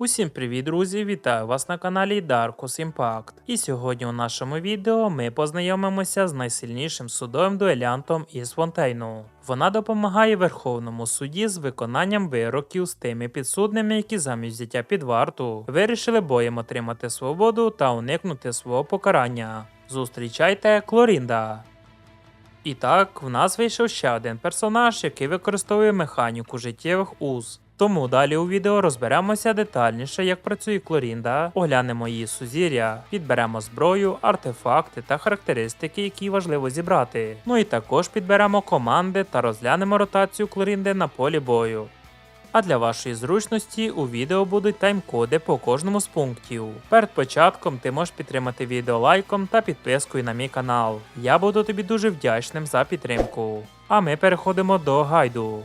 Усім привіт, друзі! Вітаю вас на каналі Darkus Impact. І сьогодні у нашому відео ми познайомимося з найсильнішим судовим дуелянтом із Фонтейну. Вона допомагає Верховному суді з виконанням вироків з тими підсудними, які замість взяття під варту вирішили боєм отримати свободу та уникнути свого покарання. Зустрічайте Клорінда. І так, в нас вийшов ще один персонаж, який використовує механіку життєвих уз. Тому далі у відео розберемося детальніше, як працює Клорінда, оглянемо її сузір'я, підберемо зброю, артефакти та характеристики, які важливо зібрати. Ну і також підберемо команди та розглянемо ротацію Клорінди на полі бою. А для вашої зручності у відео будуть тайм-коди по кожному з пунктів. Перед початком ти можеш підтримати відео лайком та підпискою на мій канал. Я буду тобі дуже вдячним за підтримку. А ми переходимо до гайду.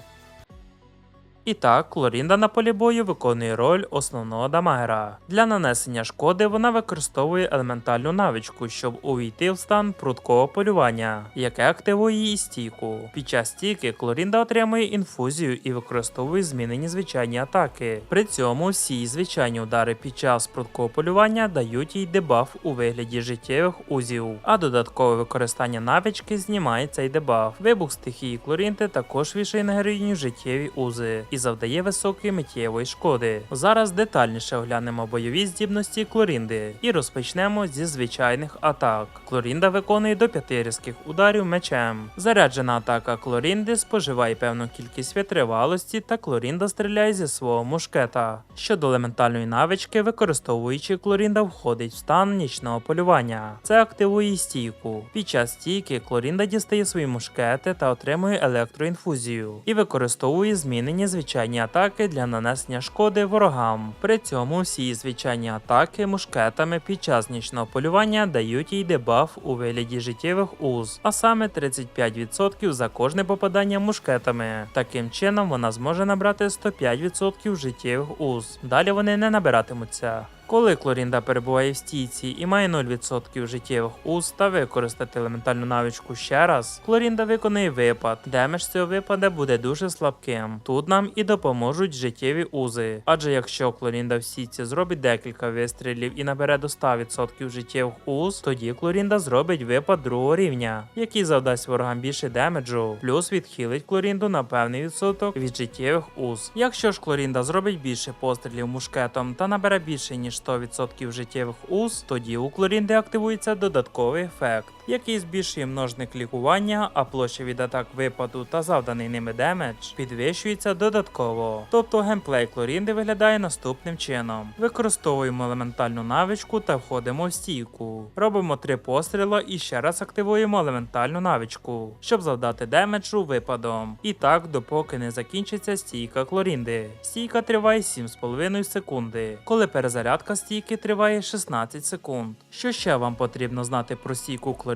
І так, Клорінда на полі бою виконує роль основного дамагера. Для нанесення шкоди вона використовує елементальну навичку, щоб увійти в стан прудкого полювання, яке активує її стійку. Під час стійки Клорінда отримує інфузію і використовує змінені звичайні атаки. При цьому всі звичайні удари під час прудкого полювання дають їй дебаф у вигляді життєвих узів, а додаткове використання навички знімає цей дебаф. Вибух стихії Клорінти також вішає на героїню життєві узи і завдає високої миттєвої шкоди. Зараз детальніше оглянемо бойові здібності Клорінди і розпочнемо зі звичайних атак. Клорінда виконує до 5 різких ударів мечем. Заряджена атака Клорінди споживає певну кількість витривалості, та Клорінда стріляє зі свого мушкета. Щодо елементальної навички, використовуючи Клорінда входить в стан нічного полювання. Це активує стійку. Під час стійки Клорінда дістає свої мушкети та отримує електроінфузію і використовує змінені звичайні атаки для нанесення шкоди ворогам. При цьому всі звичайні атаки мушкетами під час нічного полювання дають їй дебаф у вигляді життєвих уз, а саме 35% за кожне попадання мушкетами. Таким чином вона зможе набрати 105% життєвих уз. Далі вони не набиратимуться. Коли Клорінда перебуває в стійці і має 0% життєвих уз та використати елементальну навичку ще раз, Клорінда виконує випад. Демедж цього випада буде дуже слабким. Тут нам і допоможуть життєві узи. Адже якщо Клорінда в стійці зробить декілька вистрілів і набере до 100% життєвих уз, тоді Клорінда зробить випад другого рівня, який завдасть ворогам більше демеджу, плюс відхилить Клорінду на певний відсоток від життєвих уз. Якщо ж Клорінда зробить більше пострілів мушкетом та набере більше ніж 100% життєвих уз, тоді у клорін деактивується додатковий ефект, який збільшує множник лікування, а площа від атак випаду та завданий ними демедж підвищується додатково. Тобто геймплей Клорінди виглядає наступним чином: використовуємо елементальну навичку та входимо в стійку. Робимо три постріла і ще раз активуємо елементальну навичку, щоб завдати демеджу випадом. І так, допоки не закінчиться стійка Клорінди. Стійка триває 7,5 секунди. Коли перезарядка стійки триває 16 секунд. Що ще вам потрібно знати про стійку Клорінди,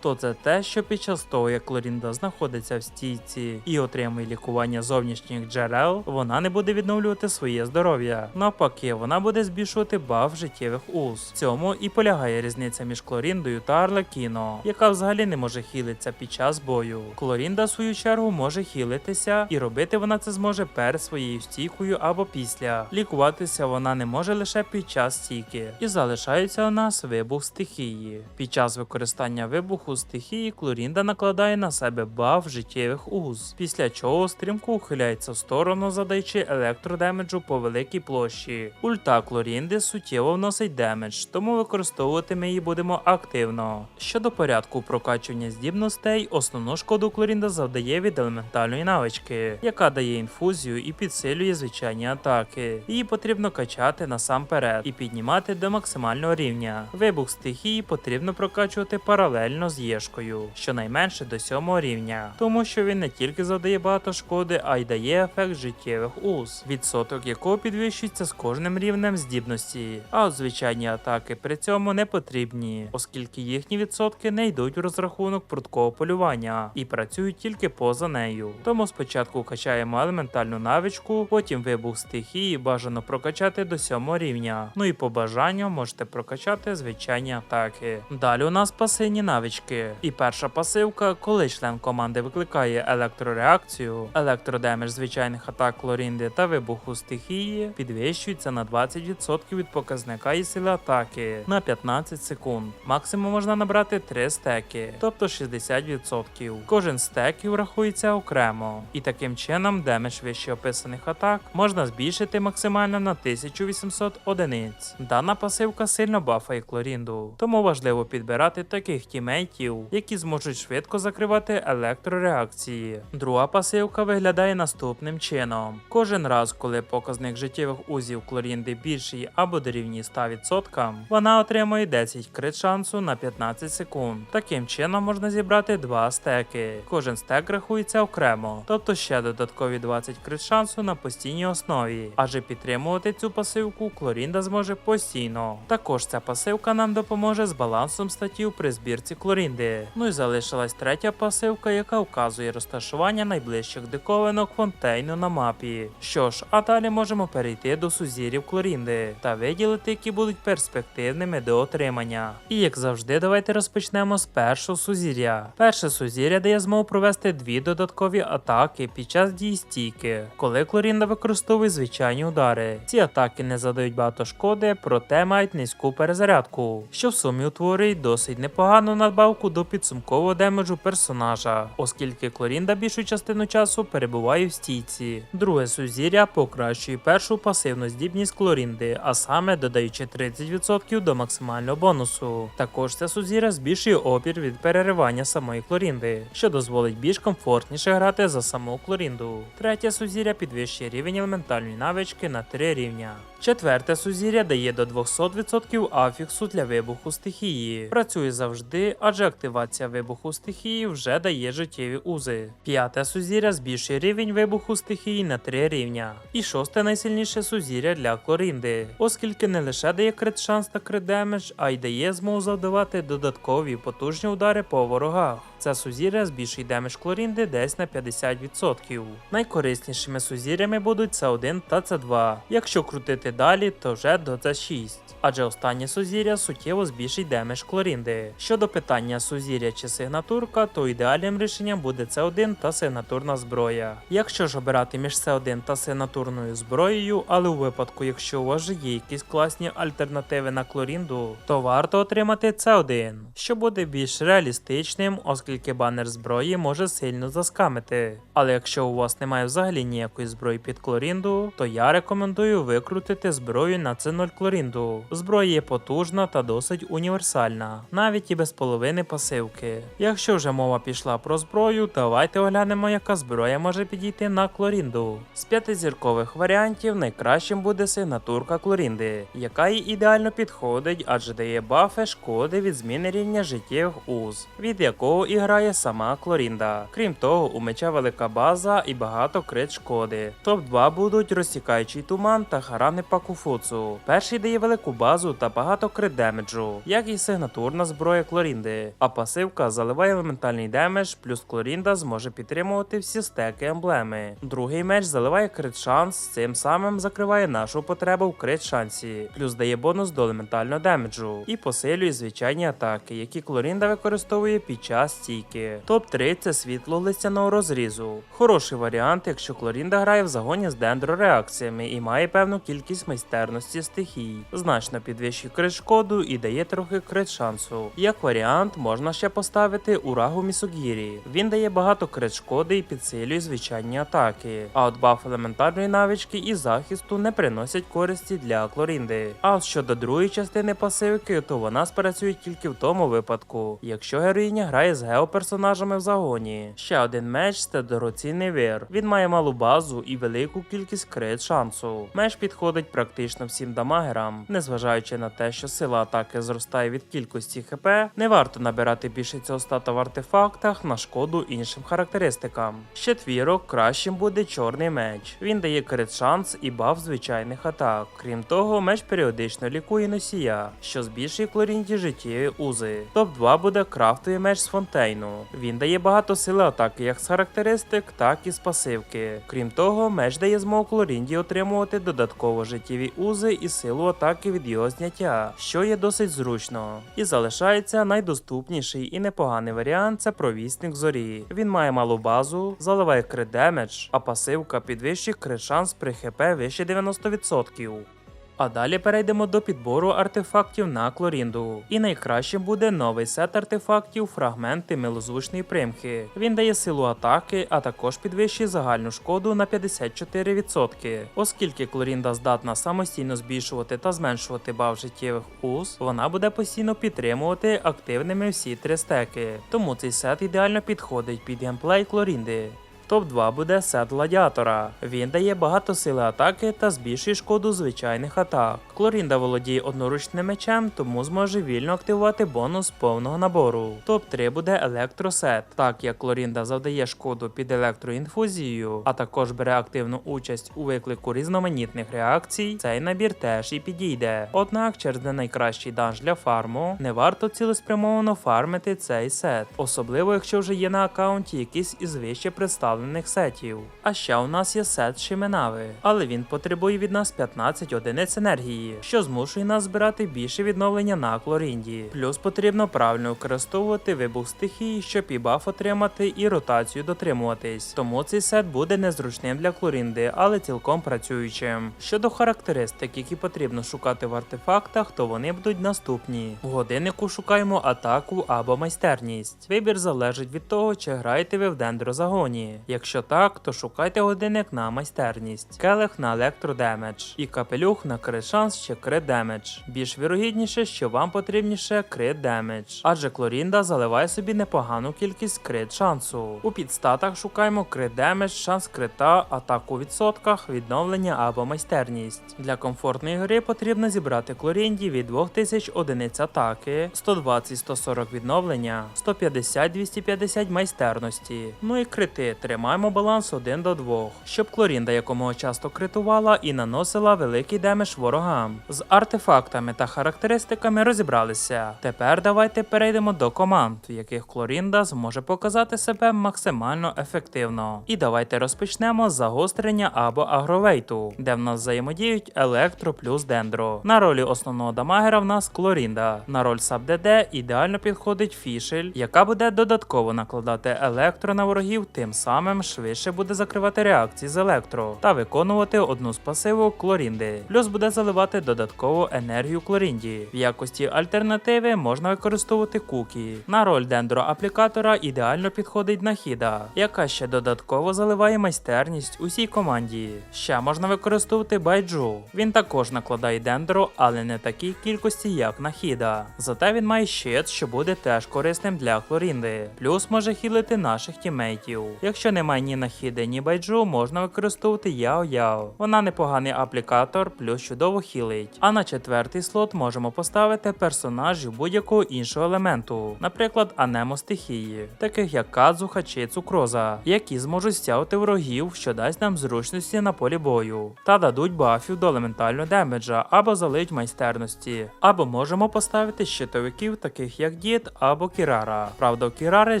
то це те, що під час того, як Клорінда знаходиться в стійці і отримує лікування зовнішніх джерел, вона не буде відновлювати своє здоров'я. Навпаки, вона буде збільшувати баф життєвих уз. В цьому і полягає різниця між Клоріндою та Арлекіно, яка взагалі не може хілитися під час бою. Клорінда, в свою чергу, може хілитися, і робити вона це зможе перед своєю стійкою або після. Лікуватися вона не може лише під час стійки. І залишається у нас вибух стихії. Під час використання вибуху стихії Клорінда накладає на себе баф життєвих уз, після чого стрімко ухиляється в сторону, задаючи електродемеджу по великій площі. Ульта Клорінди суттєво вносить демедж, тому використовувати ми її будемо активно. Щодо порядку прокачування здібностей, основну шкоду Клорінда завдає від елементальної навички, яка дає інфузію і підсилює звичайні атаки. Її потрібно качати насамперед і піднімати до максимального рівня. Вибух стихії потрібно прокачувати паралельно з Єшкою, щонайменше до 7 рівня, тому що він не тільки завдає багато шкоди, а й дає ефект життєвих уз, відсоток якого підвищується з кожним рівнем здібності. А от звичайні атаки при цьому не потрібні, оскільки їхні відсотки не йдуть у розрахунок прудкого полювання і працюють тільки поза нею. Тому спочатку качаємо елементальну навичку, потім вибух стихії бажано прокачати до 7 рівня. Ну і по бажанню можете прокачати звичайні атаки. Далі у нас пасивні пасивні навички. І перша пасивка, коли член команди викликає електрореакцію, електродемедж звичайних атак Клорінди та вибуху стихії підвищується на 20% від показника і сили атаки на 15 секунд. Максимум можна набрати 3 стеки, тобто 60%. Кожен стеків рахується окремо, і таким чином демедж вище описаних атак можна збільшити максимально на 1800 одиниць. Дана пасивка сильно бафає Клорінду, тому важливо підбирати таких тімейтів, які зможуть швидко закривати електрореакції. Друга пасивка виглядає наступним чином: кожен раз, коли показник життєвих узів Клорінди більший або дорівнює 100%, вона отримує 10 крит шансу на 15 секунд. Таким чином можна зібрати 2 стеки. Кожен стек рахується окремо, тобто ще додаткові 20 крит шансу на постійній основі. Адже підтримувати цю пасивку Клорінда зможе постійно. Також ця пасивка нам допоможе з балансом статів при збірці Клорінди. Ну і залишилась третя пасивка, яка вказує розташування найближчих диковинок фонтейну на мапі. Що ж, а далі можемо перейти до сузірів Клорінди та виділити, які будуть перспективними до отримання. І як завжди, давайте розпочнемо з першого сузір'я. Перше сузір'я дає змогу провести дві додаткові атаки під час дії стійки, коли Клорінда використовує звичайні удари. Ці атаки не задають багато шкоди, проте мають низьку перезарядку, що в сумі утворює досить непогану надбавку до підсумкового демеджу персонажа, оскільки Клорінда більшу частину часу перебуває в стійці. Друге сузір'я покращує першу пасивну здібність Клорінди, а саме додаючи 30% до максимального бонусу. Також це сузір'я збільшує опір від переривання самої Клорінди, що дозволить більш комфортніше грати за саму Клорінду. Третє сузір'я підвищує рівень елементальної навички на 3 рівня. Четверте сузір'я дає до 200% афіксу для вибуху стихії. Працює завжди, адже активація вибуху стихії вже дає життєві узи. П'яте сузір'я збільшує рівень вибуху стихії на 3 рівня. І шосте найсильніше сузір'я для Клорінди, оскільки не лише дає крит шанс та крит демедж, а й дає змогу завдавати додаткові потужні удари по ворогах. Це сузір'я збільшує демедж Клорінди десь на 50%. Найкориснішими сузір'ями будуть С1 та С2. Якщо крутити далі, то вже до С6. Адже останнє сузір'я суттєво збільшить демедж Клорінди. Щодо питання сузір'я чи сигнатурка, то ідеальним рішенням буде С1 та сигнатурна зброя. Якщо ж обирати між С1 та сигнатурною зброєю, але у випадку, якщо у вас же є якісь класні альтернативи на Клорінду, то варто отримати С1, що буде більш реалістичним, оскільки банер зброї може сильно заскамити. Але якщо у вас немає взагалі ніякої зброї під Клорінду, то я рекомендую викрутити зброю на С0 Клорінду. Зброя є потужна та досить універсальна, навіть і без половини пасивки. Якщо вже мова пішла про зброю, давайте оглянемо, яка зброя може підійти на Клорінду. З п'ятизіркових варіантів найкращим буде сигнатурка Клорінди, яка їй ідеально підходить, адже дає бафи шкоди від зміни рівня життєвих уз, від якого і грає сама Клорінда. Крім того, у меча велика база і багато крит шкоди. Топ-2 будуть розсікаючий туман та харани Пакуфуцу. Перший дає велику базу та багато крит демеджу, як і сигнатурна зброя Клорінди. А пасивка заливає елементальний демедж, плюс Клорінда зможе підтримувати всі стеки емблеми. Другий меч заливає крит шанс, цим самим закриває нашу потребу в крит шансі, плюс дає бонус до елементального демеджу і посилює звичайні атаки, які Клорінда використовує під час стійки. Топ-3 це світло листяного розрізу. Хороший варіант, якщо Клорінда грає в загоні з дендрореакціями і має певну кількість майстерності стихій, значно підвищує крит шкоду і дає трохи крит шансу. Як варіант, можна ще поставити урагу Місогірі. Він дає багато крит шкоди і підсилює звичайні атаки. А от баф елементарної навички і захисту не приносять користі для Клорінди. А щодо другої частини пасивки, то вона спрацює тільки в тому випадку, якщо героїня грає з геоперсонажами в загоні. Ще один меч це дорогоцінний вир. Він має малу базу і велику кількість крит шансу. Меч підходить практично всім дамагерам, незважаючи на те, що сила атаки зростає від кількості ХП, не варто набирати більше цього стата в артефактах на шкоду іншим характеристикам. З четвірок кращим буде чорний меч. Він дає крит шанс і баф звичайних атак. Крім того, меч періодично лікує носія, що збільшує клорінті життєві узи. Топ 2 буде крафтовий меч з фонтейну. Він дає багато сили атаки як з характеристик, так і з пасивки. Крім того, меч дає змогу Клорінді отримувати додатково життєві узи і силу атаки від його зняття, що є досить зручно. І залишається найдоступніший і непоганий варіант це провісник зорі. Він має малу базу, заливає крит демедж, а пасивка підвищує крит шанс при хп вище 90%. А далі перейдемо до підбору артефактів на Клорінду. І найкращим буде новий сет артефактів фрагменти милозвучної примхи. Він дає силу атаки, а також підвищує загальну шкоду на 54%. Оскільки Клорінда здатна самостійно збільшувати та зменшувати бав життєвих уз, вона буде постійно підтримувати активними всі три стеки. Тому цей сет ідеально підходить під геймплей Клорінди. Топ-2 буде сет гладіатора. Він дає багато сили атаки та збільшує шкоду звичайних атак. Клорінда володіє одноручним мечем, тому зможе вільно активувати бонус повного набору. Топ-3 буде електросет. Так як Клорінда завдає шкоду під електроінфузією, а також бере активну участь у виклику різноманітних реакцій, цей набір теж і підійде. Однак через не найкращий данж для фарму не варто цілеспрямовано фармити цей сет, особливо якщо вже є на аккаунті якийсь із вище представлених сетів. А ще у нас є сет Шименави, але він потребує від нас 15 одиниць енергії, що змушує нас збирати більше відновлення на Клорінді. Плюс потрібно правильно використовувати вибух стихії, щоб і баф отримати, і ротацію дотримуватись. Тому цей сет буде незручним для Клорінди, але цілком працюючим. Щодо характеристик, які потрібно шукати в артефактах, то вони будуть наступні. В годиннику шукаємо атаку або майстерність. Вибір залежить від того, чи граєте ви в дендрозагоні. Якщо так, то шукайте годинник на майстерність, келих на електродемедж і капелюх на крит шанс чи крит демедж. Більш вірогідніше, що вам потрібніше крит демедж, адже Клорінда заливає собі непогану кількість крит шансу. У підстатах шукаємо крит демедж, шанс крита, атаку у відсотках, відновлення або майстерність. Для комфортної гри потрібно зібрати Клорінді від 2000 одиниць атаки, 120-140 відновлення, 150-250 майстерності. Ну і крити тримаємо баланс 1 до 2, щоб Клорінда якомога часто критувала і наносила великий демедж ворогам. З артефактами та характеристиками розібралися. Тепер давайте перейдемо до команд, в яких Клорінда зможе показати себе максимально ефективно. І давайте розпочнемо з загострення або агровейту, де в нас взаємодіють електро плюс дендро. На ролі основного дамагера в нас Клорінда. На роль саб-ДД ідеально підходить фішель, яка буде додатково накладати електро на ворогів, тим самим швидше буде закривати реакції з електро та виконувати одну з пасивок Клорінди. Плюс буде заливати додаткову енергію Клорінді. В якості альтернативи можна використовувати кукі. На роль дендроаплікатора ідеально підходить нахіда, яка ще додатково заливає майстерність усій команді. Ще можна використовувати байджу. Він також накладає дендро, але не такій кількості, як нахіда. Зате він має щит, що буде теж корисним для Клорінди. Плюс може хілити наших тімейтів. Якщо немає ні нахіди, ні байджу, можна використовувати Яо-Яо. Вона непоганий аплікатор, плюс чудово хілить. А на четвертий слот можемо поставити персонажів будь-якого іншого елементу, наприклад, анемо стихії, таких як Кадзуха чи Цукроза, які зможуть стягувати ворогів, що дасть нам зручності на полі бою, та дадуть бафів до елементального демеджа або залиють майстерності. Або можемо поставити щитовиків, таких як дід або Кірара. Правда, у Кірари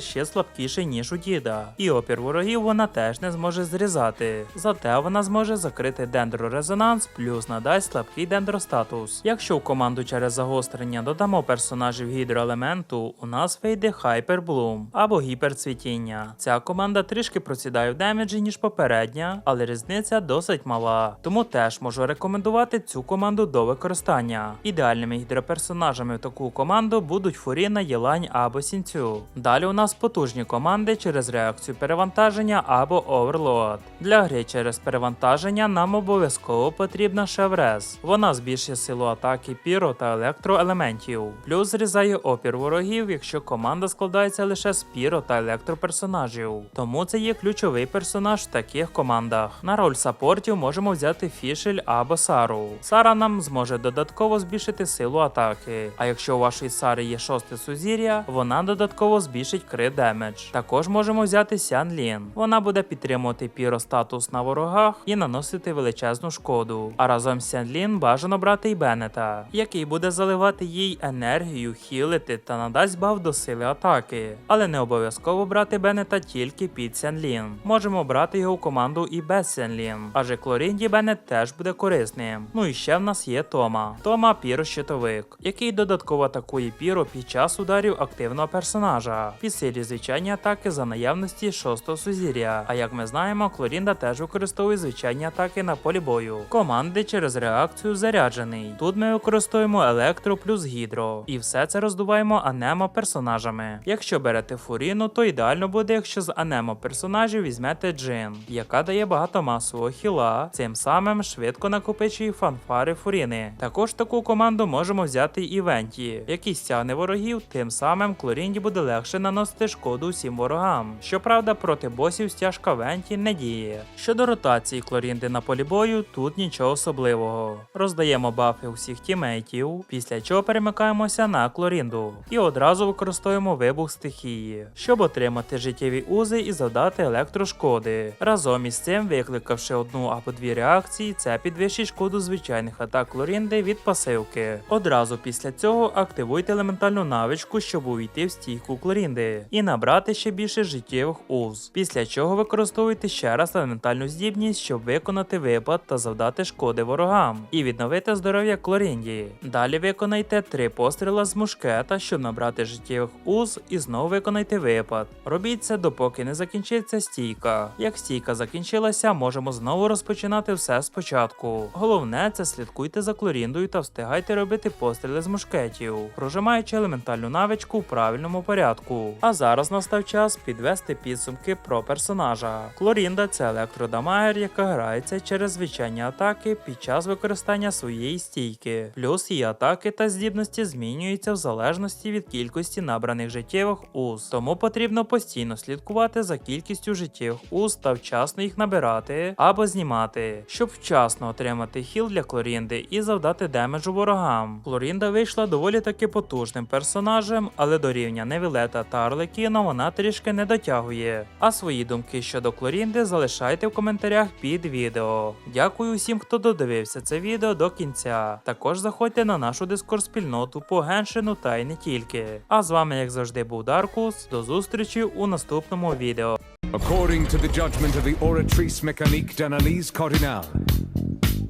ще слабкіший, ніж у діда. І опір ворогів вона теж не зможе зрізати. Зате вона зможе закрити дендрорезонанс, плюс надасть слабкий дендростатус. Якщо в команду через загострення додамо персонажів гідроелементу, у нас вийде Хайперблум або гіперцвітіння. Ця команда трішки просідає в демеджі, ніж попередня, але різниця досить мала. Тому теж можу рекомендувати цю команду до використання. Ідеальними гідроперсонажами в таку команду будуть Фуріна, Єлань або Сінцю. Далі у нас потужні команди через реакцію перевантаження або оверлоад. Для гри через перевантаження нам обов'язково потрібна Шеврез. Вона збільшує силу атаки піро та електроелементів, плюс зрізає опір ворогів, якщо команда складається лише з піро та електроперсонажів. Тому це є ключовий персонаж в таких командах. На роль саппортів можемо взяти Фішель або Сару. Сара нам зможе додатково збільшити силу атаки. А якщо у вашої Сари є шосте сузір'я, вона додатково збільшить крит демедж. Також можемо взяти Сян Лін. Вона буде підтримувати піростатус на ворогах і наносити величезну шкоду. А разом з Сенлін бажано брати й Беннета, який буде заливати їй енергію, хілити та надасть баф до сили атаки. Але не обов'язково брати Беннета тільки під Сенлін. Можемо брати його в команду і без Сенлін. Адже Клорінді Беннет теж буде корисним. Ну і ще в нас є Тома. Тома піро-щитовик, який додатково атакує піро під час ударів активного персонажа. Підсилює звичайні атаки за наявності шостого сузір'я. А як ми знаємо, Клорінда теж використовує звичайні атаки на полі бою. Команди через реакцію заряджений. Тут ми використовуємо електро плюс гідро. І все це роздуваємо анемо персонажами. Якщо берете фуріну, то ідеально буде, якщо з анемо персонажів візьмете джин, яка дає багато масового хіла, цим самим швидко накопичує фанфари фуріни. Також таку команду можемо взяти і Венті, який стягне ворогів, тим самим Клорінді буде легше наносити шкоду усім ворогам. Щоправда, проти босів стяжка Венті не діє. Щодо ротації Клорінди на полі бою, тут нічого особливого. Роздаємо бафи усіх тімейтів, після чого перемикаємося на Клорінду і одразу використовуємо вибух стихії, щоб отримати життєві узи і завдати електрошкоди. Разом із цим, викликавши одну або дві реакції, це підвищить шкоду звичайних атак Клорінди від пасивки. Одразу після цього активуйте елементальну навичку, щоб увійти в стійку Клорінди і набрати ще більше життєвих уз. Після чого використовуйте ще раз елементальну здібність, щоб виконати випад та завдати шкоди ворогам і відновити здоров'я Клорінді. Далі виконайте три постріла з мушкета, щоб набрати життєвих уз, і знову виконайте випад. Робіть це допоки не закінчиться стійка. Як стійка закінчилася, можемо знову розпочинати все спочатку. Головне це слідкуйте за Клоріндою та встигайте робити постріли з мушкетів, прожимаючи елементальну навичку в правильному порядку. А зараз настав час підвести підсумки про персонажа. Клорінда це електродамагер, яка грається через звичайні атаки під час використання своєї стійки. Плюс її атаки та здібності змінюються в залежності від кількості набраних життєвих уз. Тому потрібно постійно слідкувати за кількістю життєвих уз та вчасно їх набирати або знімати, щоб вчасно отримати хіл для Клорінди і завдати демеджу ворогам. Клорінда вийшла доволі таки потужним персонажем, але до рівня Невілета та Арлекіно вона трішки не дотягує. А свої думки щодо Клорінди залишайте в коментарях під відео. Дякую усім, хто додивився це відео до кінця. Також заходьте на нашу дискорд спільноту по геншину та й не тільки. А з вами, як завжди, був Даркус. До зустрічі у наступному відео. According to the judgment of the oratrice mécanique d'analyse cardinale,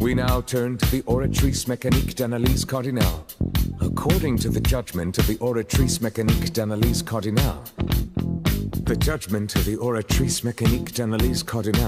we now turn to the oratrice mécanique d'analyse cardinale. According to the judgment of the oratrice mécanique d'analyse cardinale, the judgment of the oratrice mécanique d'analyse cardinale.